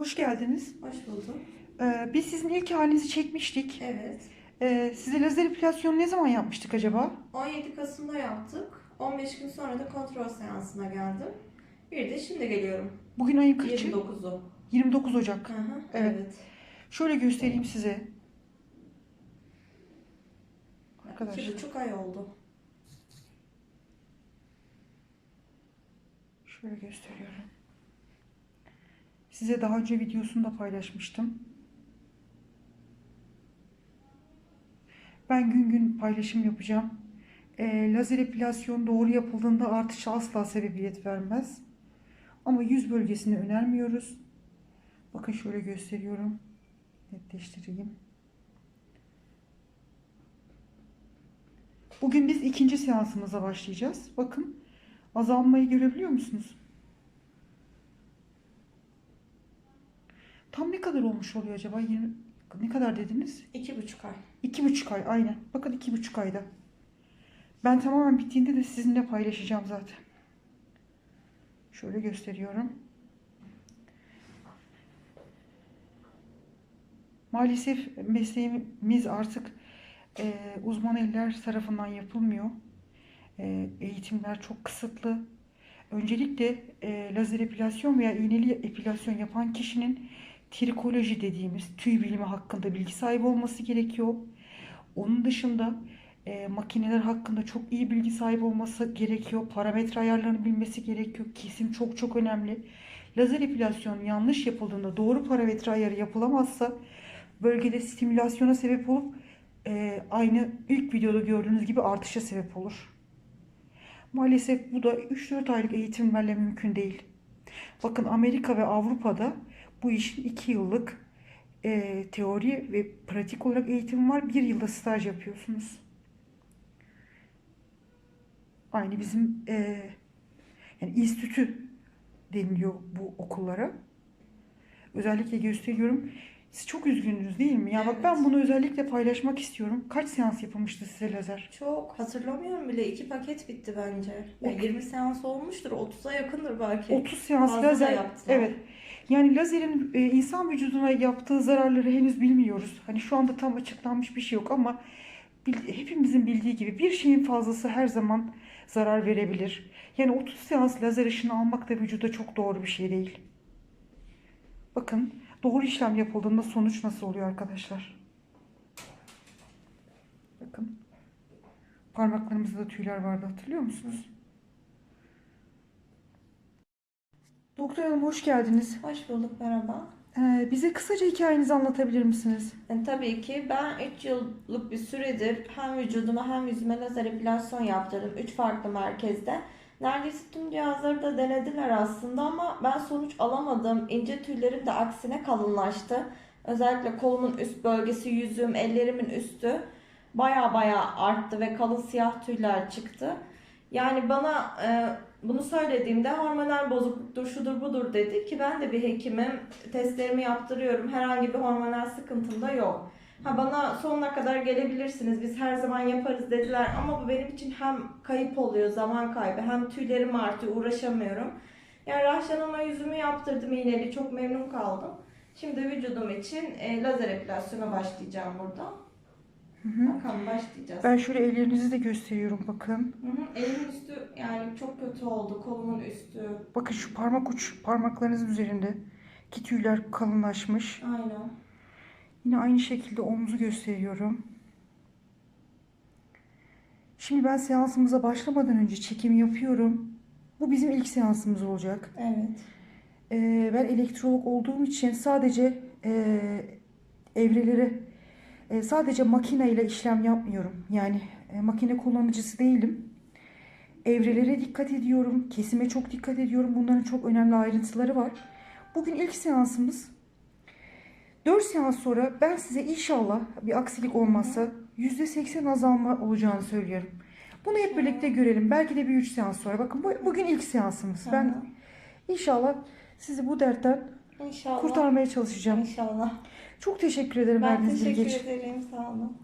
Hoş geldiniz. Hoş buldum. Ee, biz sizin ilk halinizi çekmiştik. Evet. Ee, size lazer epilasyonu ne zaman yapmıştık acaba? 17 Kasım'da yaptık. 15 gün sonra da kontrol seansına geldim. Bir de şimdi geliyorum. Bugün ayın kaçı? 29'u. 29 Ocak. Hı hı, Evet. evet. Şöyle göstereyim size. İki Arkadaşlar. buçuk ay oldu. Şöyle gösteriyorum. Size daha önce videosunu da paylaşmıştım. Ben gün gün paylaşım yapacağım. Ee, lazer epilasyon doğru yapıldığında artışa asla sebebiyet vermez. Ama yüz bölgesini önermiyoruz. Bakın şöyle gösteriyorum. Netleştireyim. Bugün biz ikinci seansımıza başlayacağız. Bakın azalmayı görebiliyor musunuz? Tam ne kadar olmuş oluyor acaba? 20, ne kadar dediniz? İki buçuk ay. İki buçuk ay aynen. Bakın iki buçuk ayda. Ben tamamen bittiğinde de sizinle paylaşacağım zaten. Şöyle gösteriyorum. Maalesef mesleğimiz artık e, uzman eller tarafından yapılmıyor. E, eğitimler çok kısıtlı. Öncelikle e, lazer epilasyon veya iğneli epilasyon yapan kişinin trikoloji dediğimiz tüy bilimi hakkında bilgi sahibi olması gerekiyor. Onun dışında e, makineler hakkında çok iyi bilgi sahibi olması gerekiyor. Parametre ayarlarını bilmesi gerekiyor. Kesim çok çok önemli. Lazer epilasyon yanlış yapıldığında doğru parametre ayarı yapılamazsa bölgede stimülasyona sebep olup e, aynı ilk videoda gördüğünüz gibi artışa sebep olur. Maalesef bu da 3-4 aylık eğitimlerle mümkün değil. Bakın Amerika ve Avrupa'da bu işin 2 yıllık e, teori ve pratik olarak eğitim var. Bir yılda staj yapıyorsunuz. Aynı bizim e, yani enstitü deniliyor bu okullara. Özellikle gösteriyorum. Siz çok üzgündünüz değil mi? Ya bak Evet. ben bunu özellikle paylaşmak istiyorum. Kaç seans yapılmıştı size lazer? Çok hatırlamıyorum bile. iki paket bitti bence. Ya Of. 20 seans olmuştur. 30'a yakındır belki. 30 seans Fazla lazer. yaptılar. Evet. Yani lazerin e, insan vücuduna yaptığı zararları henüz bilmiyoruz. Hani şu anda tam açıklanmış bir şey yok ama hepimizin bildiği gibi bir şeyin fazlası her zaman zarar verebilir. Yani 30 seans lazer ışını almak da vücuda çok doğru bir şey değil. Bakın doğru işlem yapıldığında sonuç nasıl oluyor arkadaşlar? Bakın. Parmaklarımızda da tüyler vardı hatırlıyor musunuz? Doktor hanım hoş geldiniz. Hoş bulduk. Merhaba. Ee, bize kısaca hikayenizi anlatabilir misiniz? Yani tabii ki ben 3 yıllık bir süredir hem vücuduma hem yüzüme lazer epilasyon yaptırdım. 3 farklı merkezde. Neredeyse tüm cihazları da denediler aslında ama ben sonuç alamadım. İnce tüylerim de aksine kalınlaştı. Özellikle kolumun üst bölgesi, yüzüm, ellerimin üstü baya baya arttı ve kalın siyah tüyler çıktı. Yani bana e, bunu söylediğimde hormonal bozukluktur, şudur budur dedi ki ben de bir hekimim. Testlerimi yaptırıyorum. Herhangi bir hormonal sıkıntım da yok. Ha bana sonuna kadar gelebilirsiniz. Biz her zaman yaparız dediler ama bu benim için hem kayıp oluyor, zaman kaybı, hem tüylerim artıyor, uğraşamıyorum. Yani Rahşan Hanım'a yüzümü yaptırdım iğneli, çok memnun kaldım. Şimdi vücudum için e, lazer epilasyona başlayacağım burada. Bakalım başlayacağız. Ben şöyle ellerinizi de gösteriyorum bakın. Hı hı, Elimin üstü yani çok kötü oldu. Kolumun üstü. Bakın şu parmak uç parmaklarınızın üzerinde ki tüyler kalınlaşmış. Aynen. Yine aynı şekilde omuzu gösteriyorum. Şimdi ben seansımıza başlamadan önce çekim yapıyorum. Bu bizim ilk seansımız olacak. Evet. Ee, ben elektrolog olduğum için sadece e, evreleri e, sadece makine ile işlem yapmıyorum. Yani e, makine kullanıcısı değilim. Evrelere dikkat ediyorum. Kesime çok dikkat ediyorum. Bunların çok önemli ayrıntıları var. Bugün ilk seansımız. 4 seans sonra ben size inşallah bir aksilik olmazsa %80 azalma olacağını söylüyorum. Bunu hep birlikte görelim. Belki de bir 3 seans sonra. Bakın bu, bugün ilk seansımız. Ben inşallah sizi bu dertten İnşallah. kurtarmaya çalışacağım. İnşallah. Çok teşekkür ederim Ben verdiğiniz bilgi teşekkür için. ederim. Sağ olun.